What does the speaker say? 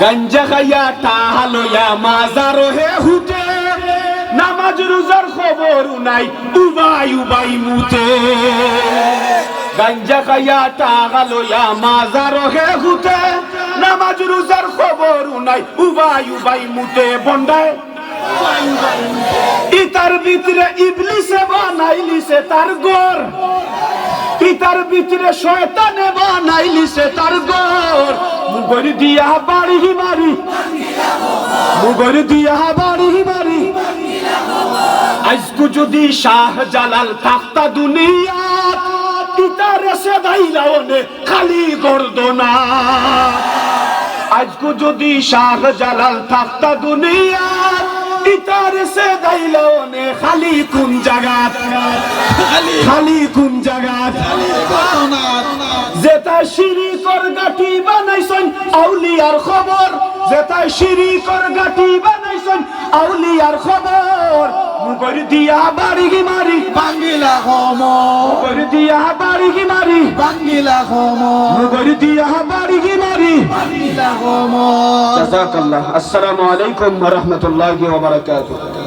গাঞ্জা খাইয়া টাহালয়া মাজারো হে হুটে। নামাজ রোজার খবর নাই, উবাই উবাই মুতে গাঞ্জা খাইয়া টাহালয়া মাজারো হে হুটে। নামাজ রোজার খবর নাই, উবাই উবাই মুতে বন্ডায় ইতার ভিতরে ইবলিসে বানাইলিছে তার গড় পিতার ভিতরে শয়তানে বানাইলিছে তার গড় মুগর দিয়া বাড়ি মারি মুগর দিয়া বাড়ি মারি আজকু যদি শাহ জালাল থাকতা দুনিয়া পিতারে সে দাইলাওনে খালি গর্দনা আজকু যদি শাহ জালাল থাকতা দুনিয়া পিতারে সে দাইলাওনে খালি কোন জাগাত। খালি কোন জাগাত। যেটা শিরিকর গাঠি বানাইছেন আউলিয়ার খবর যেটা শিরিকর গাঠি বানাইছেন আউলিয়ার খবর। মুগর দিয়া বাড়ি মারি বাঙ্গিলা কম মুগর দিয়া বাড়ি মারি বাঙ্গিলা কম মুগর দিয়া বাড়ি মারি। বাঙ্গিলা কম জাযাকাল্লাহ। আসসালামু আলাইকুম ওয়া রাহমাতুল্লাহি ওয়া বারাকাতুহু।